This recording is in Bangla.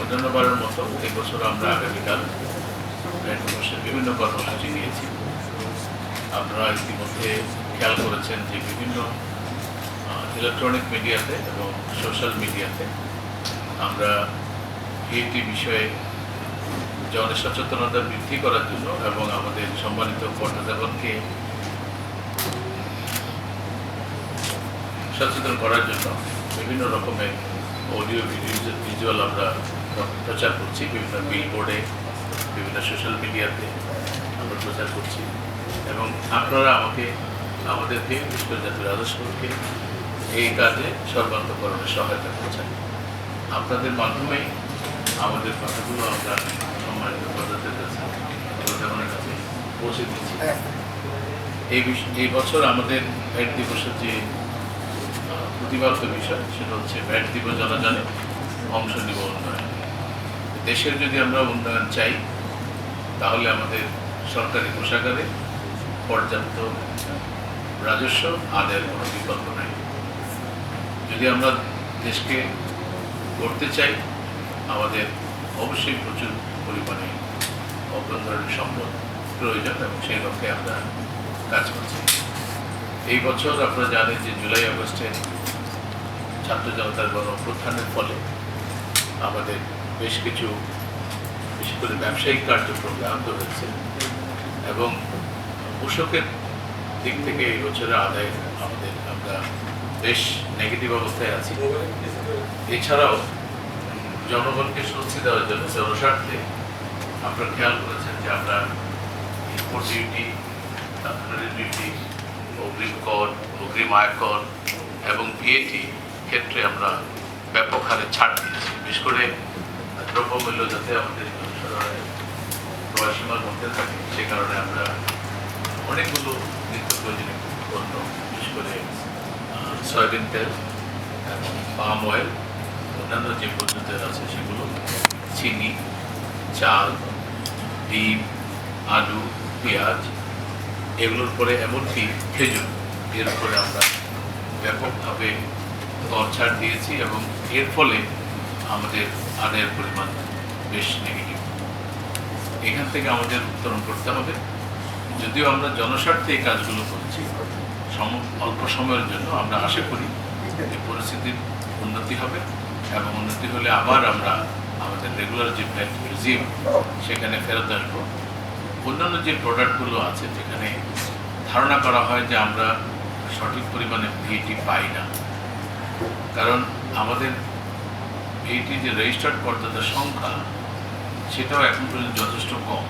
অন্যান্যবারের মতো এবছর আমরা আগামীকাল ক্রসের বিভিন্ন কর্মসূচি নিয়েছি। আপনারা ইতিমধ্যে খেয়াল করেছেন যে বিভিন্ন ইলেকট্রনিক মিডিয়াতে এবং সোশ্যাল মিডিয়াতে আমরা এইটি বিষয়ে জনসচেতনতা বৃদ্ধি করার জন্য এবং আমাদের সম্মানিত ভোটারগণকে সচেতন করার জন্য বিভিন্ন রকমের অডিও ভিডিও ভিজুয়াল আমরা প্রচার করছি, বিভিন্ন বিলবোর্ডে বিভিন্ন সোশ্যাল মিডিয়াতে আমরা প্রচার করছি। এবং আপনারা আমাকে আমাদেরকে বিশেষ জাতীয় রাজস্বকে এই কাজে সর্বান্তকরণে সহায়তা করছেন। আপনাদের মাধ্যমেই আমাদের কথাগুলো আমরা সম্মানিত প্রজাদের কাছে, প্রজাগণের কাছে পৌঁছে দিচ্ছি এই এই বছর আমাদের ভ্যাট দিবসের যে প্রতিপাদ্য বিষয়, সেটা হচ্ছে ভ্যাট দিবস জনজানে অংশ নিব উন্নয়ন। দেশের যদি আমরা উন্নয়ন চাই, তাহলে আমাদের সরকারি কোষাগারে পর্যাপ্ত রাজস্ব, আদায়ের কোনো বিকল্প নাই। যদি আমরা দেশকে করতে চাই, আমাদের অবশ্যই প্রচুর পরিমাণে অভ্যন্তরীণ সম্পদ প্রয়োজন এবং সেই লক্ষ্যে আমরা কাজ করছি। এই বছর আপনারা জানেন যে জুলাই আগস্টে ছাত্র জনতার গণ ফলে আমাদের বেশ কিছু বিশেষ করে ব্যবসায়িক কার্যক্রম ব্যাহত হয়েছে এবং কৃষকের দিক থেকে এই বছরের আদায় আমাদের, আমরা বেশ নেগেটিভ অবস্থায় আছি। এছাড়াও জনগণকে স্বস্তি দেওয়ার জন্য জনস্বার্থে আপনারা খেয়াল করেছেন যে আমরা ইম্পোর্ট ডিউটি ডিউটি অগ্রিম কর, অগ্রিম আয়কর এবং ভিএটি ক্ষেত্রে আমরা ব্যাপক হারে ছাড় দিয়েছি। বিশেষ করে দ্রব্যমূল্য যাতে আমাদের প্রবাসীমার মধ্যে থাকে, সে কারণে আমরা অনেকগুলো নিত্য প্রয়োজনীয় পণ্য, বিশেষ করে সয়াবিন তেল পাম অয়েল, অন্যান্য যে পণ্য তেল আছে সেগুলো, চিনি, চাল, ডিম, আলু, পেঁয়াজ, এগুলোর পরে এমনকি খেজুর, এর উপরে আমরা ব্যাপকভাবে কর ছাড় দিয়েছি এবং এর ফলে আমাদের আদায়ের পরিমাণ বেশ নেগেটিভ এখান থেকে আমাদের উত্তরণ করতে হবে। যদিও আমরা জনস্বার্থে এই কাজগুলো করছি অল্প সময়ের জন্য আমরা আশা করি যে পরিস্থিতির উন্নতি হবে এবং উন্নতি হলে আবার আমরা আমাদের রেগুলার যে ব্যাংক রিজিম সেখানে ফেরত আসব। অন্যান্য যে প্রোডাক্টগুলো আছে, যেখানে ধারণা করা হয় যে আমরা সঠিক পরিমাণে ভিএটি পাই না। কারণ আমাদের এইটি যে রেজিস্টার্ড করদাতার সংখ্যা সেটাও এখন পর্যন্ত যথেষ্ট কম।